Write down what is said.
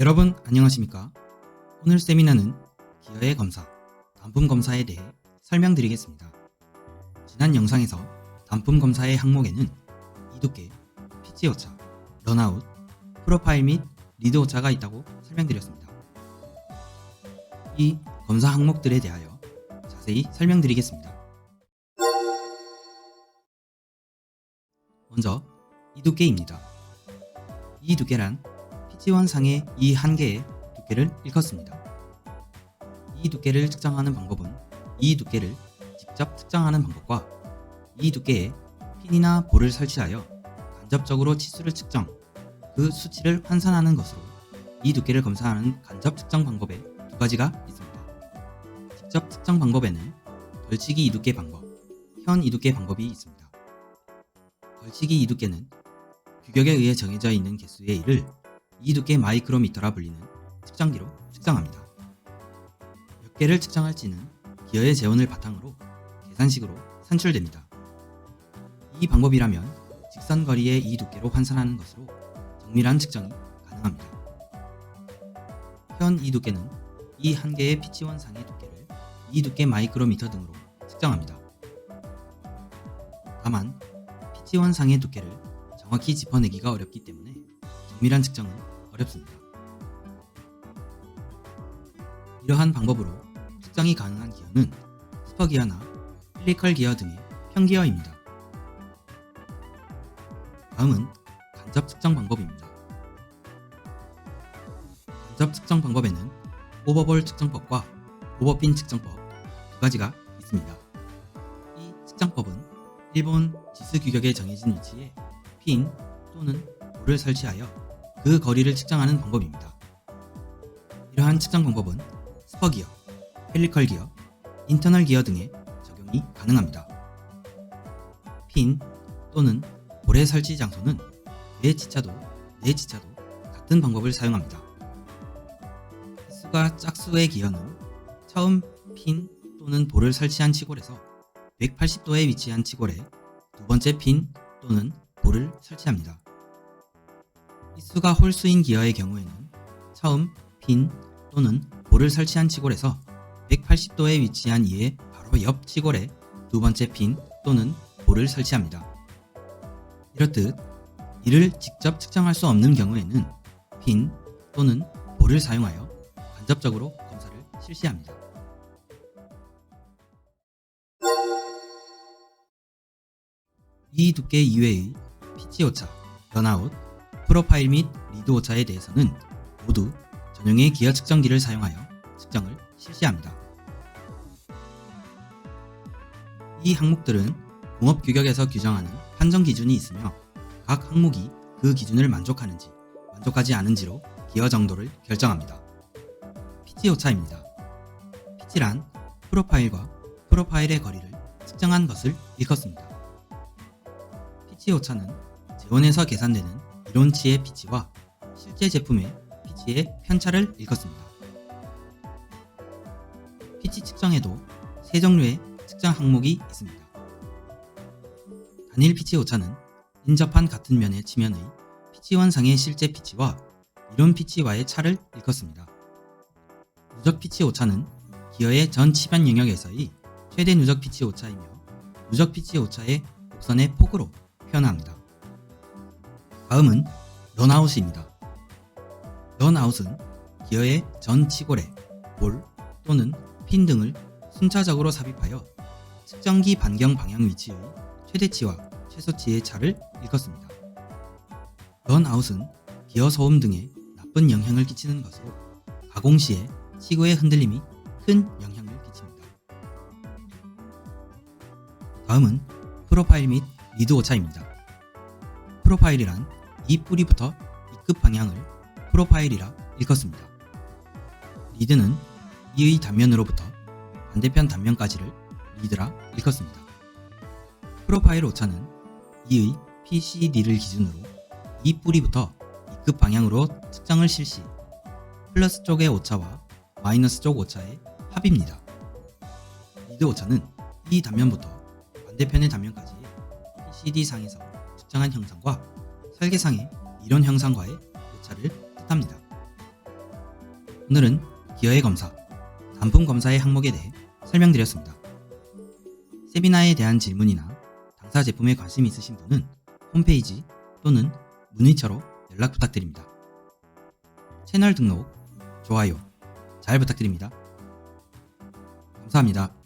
여러분 안녕하십니까? 오늘 세미나는 기어의 검사, 단품 검사에 대해 설명드리겠습니다. 지난 영상에서 단품 검사의 항목에는 이두께, 피치 오차, 런아웃, 프로파일 및 리드 오차가 있다고 설명드렸습니다. 이 검사 항목들에 대하여 자세히 설명드리겠습니다. 먼저 이두께입니다. 이 두께란 피치원상의 이 한 개의 두께를 일컫습니다. 이 두께를 측정하는 방법은 이 두께를 직접 측정하는 방법과 이 두께에 핀이나 볼을 설치하여 간접적으로 치수를 측정, 그 수치를 환산하는 것으로 이 두께를 검사하는 간접 측정 방법에 두 가지가 있습니다. 직접 측정 방법에는 걸치기 이두께 방법, 현 이두께 방법이 있습니다. 걸치기 이두께는 규격에 의해 정해져 있는 개수의 1을 이 두께 마이크로미터라 불리는 측정기로 측정합니다. 몇 개를 측정할지는 기어의 재원을 바탕으로 계산식으로 산출됩니다. 이 방법이라면 직선 거리의 이 두께로 환산하는 것으로 정밀한 측정이 가능합니다. 현 이 두께는 이 한 개의 피치 원상의 두께를 이 두께 마이크로미터 등으로 측정합니다. 다만 피치 원상의 두께를 정확히 짚어내기가 어렵기 때문에 정밀한 측정은 어렵습니다. 이러한 방법으로 측정이 가능한 기어는 스퍼기어나 펠리컬 기어 등의 평기어입니다. 다음은 간접 측정 방법입니다. 간접 측정 방법에는 오버볼 측정법과 오버핀 측정법 두 가지가 있습니다. 이 측정법은 일본 지수 규격에 정해진 위치에 핀 또는 볼을 설치하여 그 거리를 측정하는 방법입니다. 이러한 측정 방법은 스퍼 기어, 펠리컬 기어, 인터널 기어 등에 적용이 가능합니다. 핀 또는 볼의 설치 장소는 내 지차도, 내 지차도 같은 방법을 사용합니다. 횟수가 짝수의 기어는 처음 핀 또는 볼을 설치한 치골에서 180도에 위치한 치골에 두 번째 핀 또는 볼을 설치합니다. 휘수가 홀수인 기어의 경우에는 처음 핀 또는 볼을 설치한 치골에서 180도에 위치한 이의 바로 옆 치골에 두 번째 핀 또는 볼을 설치합니다. 이렇듯 이를 직접 측정할 수 없는 경우에는 핀 또는 볼을 사용하여 간접적으로 검사를 실시합니다. 이 두께 이외의 피치 오차, 런아웃, 프로파일 및 리드 오차에 대해서는 모두 전용의 기어 측정기를 사용하여 측정을 실시합니다. 이 항목들은 공업 규격에서 규정하는 판정 기준이 있으며 각 항목이 그 기준을 만족하는지 만족하지 않은지로 기어 정도를 결정합니다. 피치 오차입니다. 피치란 프로파일과 프로파일의 거리를 측정한 것을 일컫습니다. 피치 오차는 재원에서 계산되는 이론치의 피치와 실제 제품의 피치의 편차를 일컫습니다. 피치 측정에도 세 종류의 측정 항목이 있습니다. 단일 피치 오차는 인접한 같은 면의 치면의 피치 원상의 실제 피치와 이론 피치와의 차를 일컫습니다. 누적 피치 오차는 기어의 전 치면 영역에서의 최대 누적 피치 오차이며 누적 피치 오차의 곡선의 폭으로 표현합니다. 다음은 런아웃입니다. 런아웃은 기어의 전 치골에 볼 또는 핀 등을 순차적으로 삽입하여 측정기 반경 방향 위치의 최대치와 최소치의 차를 일컫습니다. 런아웃은 기어 소음 등에 나쁜 영향을 끼치는 것으로 가공 시에 치구의 흔들림이 큰 영향을 끼칩니다. 다음은 프로파일 및 리드 오차입니다. 프로파일이란 이 뿌리부터 이끝 방향을 프로파일이라 일컫습니다. 리드는 이의 단면으로부터 반대편 단면까지를 리드라 일컫습니다. 프로파일 오차는 이의 PCD를 기준으로 이 뿌리부터 이끝 방향으로 측정을 실시 플러스 쪽의 오차와 마이너스 쪽 오차의 합입니다. 리드 오차는 이 단면부터 반대편의 단면까지 PCD 상에서 측정한 형상과 설계상의 이론 형상과의 오차를 뜻합니다. 오늘은 기여의 검사, 단품 검사의 항목에 대해 설명드렸습니다. 세미나에 대한 질문이나 당사 제품에 관심이 있으신 분은 홈페이지 또는 문의처로 연락 부탁드립니다. 채널 등록, 좋아요 잘 부탁드립니다. 감사합니다.